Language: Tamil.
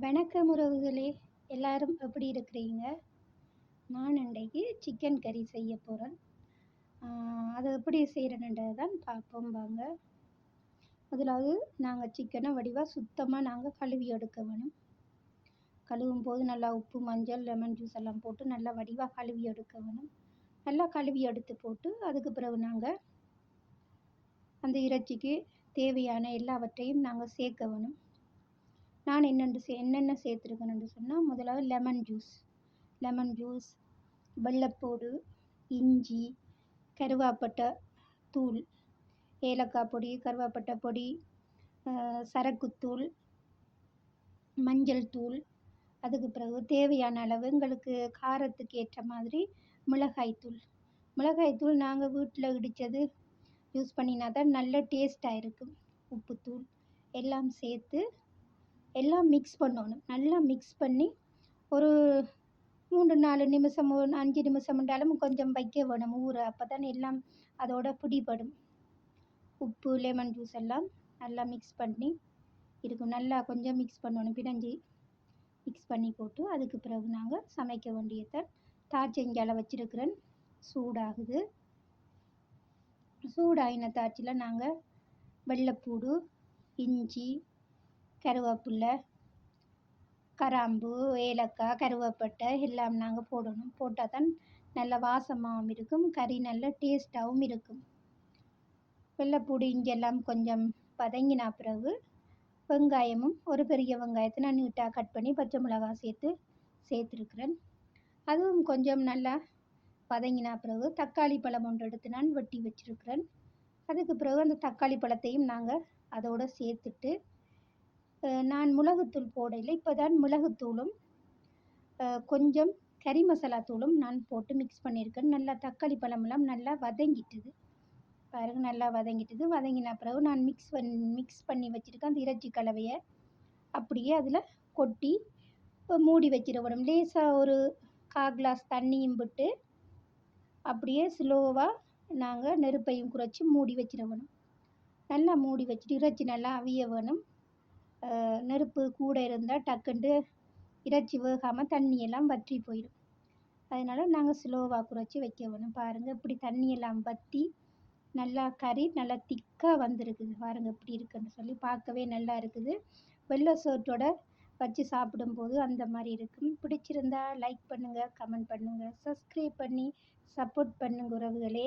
வணக்கம் உறவுகளே. எல்லாரும் எப்படி இருக்கிறீங்க? நான் இன்றைக்கு சிக்கன் கறி செய்ய போகிறேன் அதை எப்படி செய்கிறேன்ன்றது தான் பார்ப்போம் வாங்க. முதலாவது நாங்கள் சிக்கனை வடிவாக சுத்தமாக நாங்கள் கழுவி எடுக்க வேணும். கழுவும் போது நல்லா உப்பு மஞ்சள் லெமன் ஜூஸ் எல்லாம் போட்டு நல்லா வடிவாக கழுவி எடுக்க வேணும். நல்லா கழுவி எடுத்து போட்டு அதுக்கு பிறகு நாங்கள் அந்த இறைச்சிக்கு தேவையான எல்லாவற்றையும் நாங்கள் சேர்க்க வேணும். நான் என்னென்று சே என்னென்ன சேர்த்துருக்கேன்னு சொன்னால் முதலாவது லெமன் ஜூஸ் லெமன் ஜூஸ் வெள்ளைப்பூடு இஞ்சி கருவாப்பட்டை தூள் ஏலக்காய் பொடி கருவாப்பட்டை பொடி சரக்குத்தூள் மஞ்சள் தூள் அதுக்கு பிறகு தேவையான அளவு எங்களுக்கு காரத்துக்கு ஏற்ற மாதிரி மிளகாய்த்தூள் மிளகாய்த்தூள் நாங்கள் வீட்டில் இடித்தது யூஸ் பண்ணினா தான் நல்ல டேஸ்ட்டாக இருக்கும். உப்புத்தூள் எல்லாம் சேர்த்து எல்லாம் மிக்ஸ் பண்ணணும். நல்லா மிக்ஸ் பண்ணி ஒரு மூன்று நாலு நிமிஷம் ஒரு அஞ்சு நிமிஷம் கொஞ்சம் வைக்க வேணும். ஊற அப்போ தான் எல்லாம் அதோட பிடிபடும். உப்பு லெமன் ஜூஸ் எல்லாம் நல்லா மிக்ஸ் பண்ணி இருக்கும். நல்லா கொஞ்சம் மிக்ஸ் பண்ணணும். பிணைஞ்சி மிக்ஸ் பண்ணி போட்டு அதுக்கு பிறகு நாங்கள் சமைக்க வேண்டியதை தாய்ச்செஞ்சால வச்சுருக்கிறேன் சூடாகுது. சூடாகின தாய்ச்சியில் நாங்கள் வெள்ளைப்பூடு இஞ்சி கருவேப்பில்லை கிராம்பு ஏலக்காய் கருவேப்பட்டை எல்லாம் நாங்கள் போடணும். போட்டால் தான் நல்ல வாசமாகவும் இருக்கும் கறி நல்ல டேஸ்ட்டாகவும் இருக்கும். வெள்ளைப்பூடு இங்கெல்லாம் கொஞ்சம் வதங்கின பிறகு வெங்காயமும் ஒரு பெரிய வெங்காயத்தை நான் நீட்டாக கட் பண்ணி பச்சை மிளகாய் சேர்த்து சேர்த்துருக்குறேன். அதுவும் கொஞ்சம் நல்லா வதங்கின பிறகு தக்காளி பழம் ஒன்று எடுத்து நான் வெட்டி வச்சுருக்கிறேன். அதுக்கு பிறகு அந்த தக்காளி பழத்தையும் நாங்கள் அதோடு சேர்த்துட்டு நான் மிளகுத்தூள் போடலை இப்போ தான் மிளகுத்தூளும் கொஞ்சம் கறி மசாலா தூளும் நான் போட்டு மிக்ஸ் பண்ணியிருக்கேன். நல்லா தக்காளி பழமெல்லாம் நல்லா வதங்கிட்டுது. பாருங்க நல்லா வதங்கிட்டுது. வதங்கின பிறகு நான் மிக்ஸ் பண் மிக்ஸ் பண்ணி வச்சுருக்கேன். அந்த இறைச்சி கலவையை அப்படியே அதில் கொட்டி மூடி வச்சிடணும். லேசாக ஒரு கால் கிளாஸ் தண்ணியும் விட்டு அப்படியே ஸ்லோவாக நாங்கள் நெருப்பையும் குறைச்சி மூடி வச்சிடணும். நல்லா மூடி வச்சுட்டு இறைச்சி நல்லா அவிய வேணும். நெருப்பு கூட இருந்தால் டக்குன்ட்டு இறைச்சி வேகாமல் தண்ணியெல்லாம் வற்றி போயிடும். அதனால் நாங்கள் ஸ்லோவாக குறைச்சி வைக்க வேணும் பாருங்கள் இப்படி தண்ணியெல்லாம் வற்றி நல்லா கறி நல்லா திக்காக வந்திருக்குது. பாருங்கள் இப்படி இருக்குன்னு சொல்லி பார்க்கவே நல்லா இருக்குது. வெள்ளை சோற்றோட வச்சு சாப்பிடும்போது அந்த மாதிரி இருக்கும். பிடிச்சிருந்தா லைக் பண்ணுங்கள் கமெண்ட் பண்ணுங்கள் சப்ஸ்கிரைப் பண்ணி சப்போர்ட் பண்ணுங்க உறவுகளே.